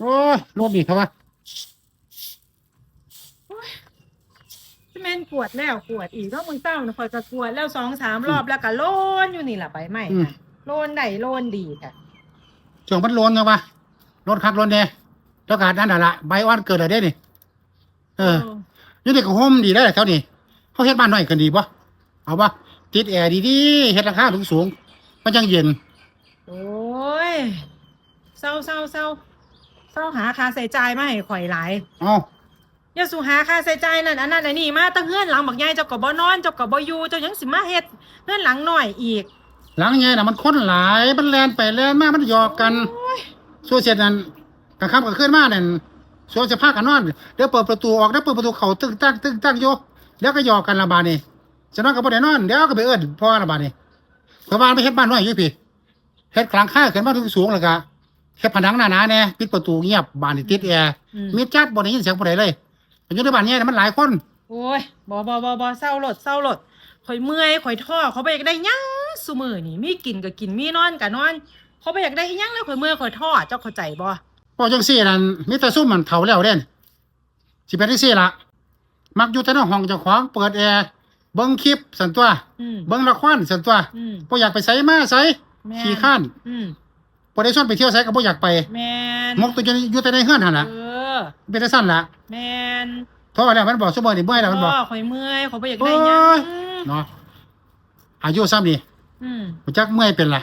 โอ้ยรถนี่เขาว่าที่แม่นกวดแล้วกวดอีกก็มึงเต้านะคอยจะกวดแล้วสองสามรอบแล้วก็โลนอยู่นี่แหละใบไม้น่ะโลนได้โลนดีค่ะช่วงมันโลนกันวะรถคักรถเนี่ยแล้วก็นั่นน่ะละใบอ่อนเกิดอะไรได้นี่เออ อยี่นี่ก็โฮมดีได้แหละเท่านี้เขาเฮ็ดบ้านหน่อยกันดีปะเอาปะติดแอร์ดีๆเฮ็ดราคาสูงสูงๆมันจังเย็น โอ้ยเศร้าเศร้าเศร้า เศร้าหาค่าใส่จ่ายมาให้ข่อยหลายเอาอย่าสู่หาค่าใส่จ่ายนั่นอันนั้นอันนี้มาตั้งเฮือนหลังบักใหญ่เจ้าก็บ่นอนเจ้าก็บ่อยู่เจ้ายังสิมาเฮ็ดเฮือนหลังน้อยอีกหลังไงน่ะมันคนหลายมันแลนไปแลนมามันหยอกกันโอ้ยส่วนเสร็จนั้นกลางค่ำกลางคืนมาเนี่ยส่วนจะพากันนอนเดี๋ยวเปิดประตูออกเดี๋ยวเปิดประตูเขาตึ้งตั้งตึ้งตั้งโยแล้วก็หยอกกันละบาดนี่จะนอนกับบ่ได้นอนเดี๋ยวก็ไปเอิ้นพ่อละบาดนี่เพราะว่าไม่เฮ็ดบ้านน้อยอยู่พี่เฮ็ดกลางค่าขึ้นมาถึงสูงแล้วก็ แค่ผนังหนาๆแน่ปิดประตูเงียบบ้านนี่ติดแอร์อืมมีจัดบ่ได้ยินเสียงผู้ใดเลยอยู่ในบ้านเนี่ยมันหลายคนโอ้ยบ่บ่บ่บ่เศร้าโลดเศร้าโลดข่อยเมื่อยข่อยท้อเขาบ่อยากได้หยังซุมื้อนี่มีกินก็กินมีนอนก็นอน เขาบ่อยากได้อิหยังเลยข่อยเมื่อยข่อยท้อเจ้าเข้าใจบ่พอจังซี่นั่นมีแต่ซุ่มมันเฒ่าแล้วเด่นสิเป็นจังซี่ล่ะมักอยู่แต่ในห้องเจ้าของเปิดแอร์เบิ่งคลิปสั่นตัวอืมเบิ่งละครสั่นตัวอืมบ่อยากไปไสมาไสแม่นขี้ข้านอืม บ่ได้ชวนไปเที่ยวไสก็บ่อยากไปแม่นมกตัวอยู่อยู่แต่ในเฮือนหั่นล่ะเออเป็นจังซั่นล่ะแม่นเพราะว่าแล้วมันบอกซุมื้อนี่บ่ให้แล้วมันบอก ข่อยเมื่อยข่อยบ่อยากโอ้ได้หยังยเนาะอายุซ้ำนี่อืมรู้จักเมื่อยเป็นล่ะ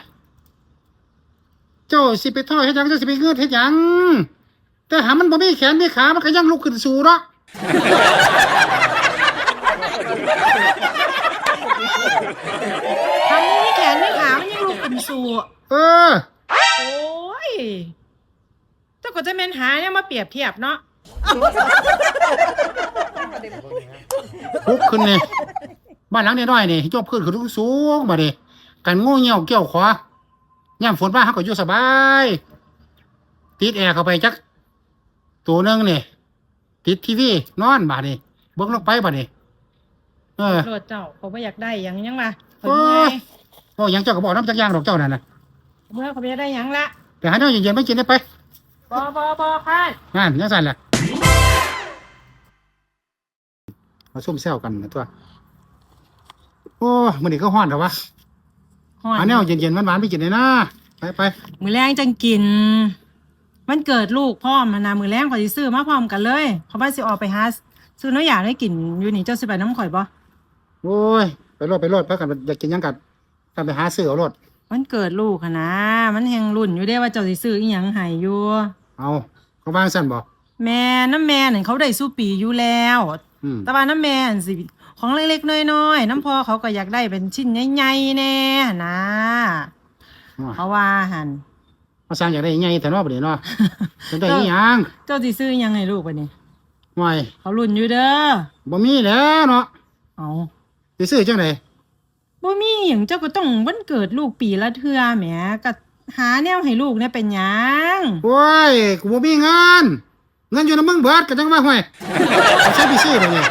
เจ้าสิไปท่อเฮ็ดหยังเจ้าสิไปเงือดเฮ็ดหยังแต่หามันบ่มีแขนมีขามันก็ยังลุกขึ้นสู่เนาะทำนี่แขนนี่ขามันยังลุกขึ้นสู่เออ โอ้ยเจ้าก็จะแม่นหาเนี่ยมาเปรียบเทียบเนาะลุกขึ้นนี่บ้านหลังน้อยๆนี่ยกขึ้นขึ้นสูงๆบัดนี้กันงูเหี่ยวเกี่ยวขวายามฝนมาเฮาก็อยู่สบาย ติดแอร์เข้าไปจัก ตัวนึงเนี่ยติดทีวีนอนบัดนี้เบิ่งลงไปบัดนี้เออโลดเจ้าเขาบ่อยากได้ยังยังมาข่อยโอ้ยยังเจ้าก็บอกน้ำจักย่างดอกเจ้านั่นนะ เมื่อยเขาบ่อยากได้หยังละไปหาแนวเย็นๆมากินได้ไปบ่บ่บ่ค่ะงานยังสั่นแหละมาซุ่มแซวกันนะตัว โอ้มื้อนี้ก็ฮ้อนแล้ววะฮ้อนหาแนวเย็นๆหวานๆไปกินเลยนะไปไปมือแรงจังกิน มันเกิดลูกพ่อมนะมือแรงข่อยสิซื้อมาพร้อมกันเลยเขาว่าสิออกไปหาซื้อน้อยอยากได้กินอยู่นี่เจ้าสิไปน้ำข่อยบ่โอ้ยไปโลดไปโลดพักกันอยากกินหยังกันกันไปหาซื้อเอาโลด มันเกิดลูกอะนะ มันแหงรุ่นอยู่เด้ว่าเจ้าสิซื้ออีหยังให้อยู่เอาเขาวางสั่นบ่แม่น้ำแม่นั่นเขาได้สู้ปีอยู่แล้ว อืมแต่ว่าน้ำแม่อันสิของเล็กๆน้อยๆน้ำพอเขาก็อยากได้เป็นชิ้นใหญ่ๆแน่นะเขาว่าหันมาสร้างอยากได้ยังไงแต่เนอกประเดี๋ยวเนาะจะได้อีหยังเจ้าสิซื้ออีหยังให้ลูกปะนี่ห่วยเขารุ่นอยู่เด้อบ่มีแล้วเนาะเอาสิซื้อจังได บ่มีหยังเจ้าก็ต้องวันเกิดลูกปีละเทื่อแหมก็หาแนวให้ลูกเนี่ยเป็นหยังโอ้ยกูบ่มีเงินเงินอยู่ในมึงเบิดก็จังว่าห่วยใช้ไปซื้อเลยนี่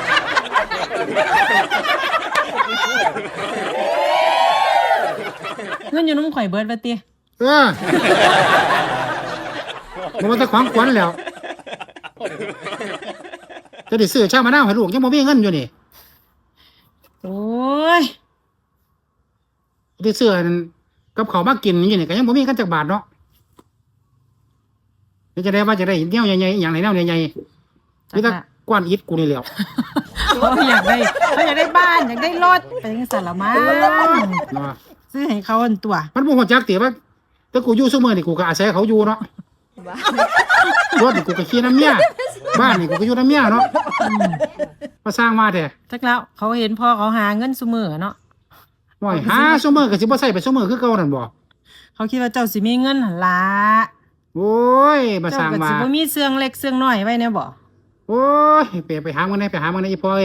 เงินอยู่น้ำข่อยเบิดว่าติเออมันมาแต่ของขวัญแล้วจะได้ซื้อชามะนาวให้ลูกยังบ่มีเงินอยู่นี่โอ้ย ได้ซื้ออันกับเขาวมากินอยู่นี่ก็ยังบ่มีกันจักบาทเนาะเดี๋ยวจะได้ว่าจะได้แนวใหญ่ๆอหย่างไรแนวใหญ่ๆมีแต่ก้อนอิฐกูนี่แหล้วเขาอยากได้เขาอยากได้บ้านอยากได้รถเป็นจังซั่นละมั้งเนาะซื้อให้เขาอันตัว มันบ่ฮู้จักติว่าแต่กูอยู่ซุมื้อนี่กูก็อาศัยเขาอยู่เนาะรถนี่กูก็ขี่น้ำเมียบ้านนี่กูก็อยู่น้ำเมียเนาะมาสร้างมาแท้จักแล้วเขาเห็นพ่อเขาหาเงินซุมื้อเนาะ ห่วยหาซุมื้อก็สิบ่ใส่ไปซุมื้อคือเก่านั่นบ่เขาคิดว่าเจ้าสิมีเงินหั่นล่ะโอ้ยมาสเจ้าร้างก็มาสิบ่มีเสื่องเล็กเสื่องน้อยไว้แน่บ่โอ้ยไปไปหามันได้ไปหามันได้อีพอย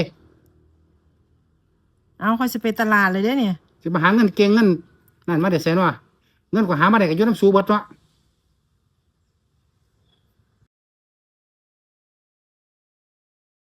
เอาเขาสิไปตลาดเลยเด้เนี่ย สิมาหาเงินเก่งเงินนั่นมาได้ใส่เนาะเงินก็หามาได้ก็อยู่น้ำสูเบิดเนาะ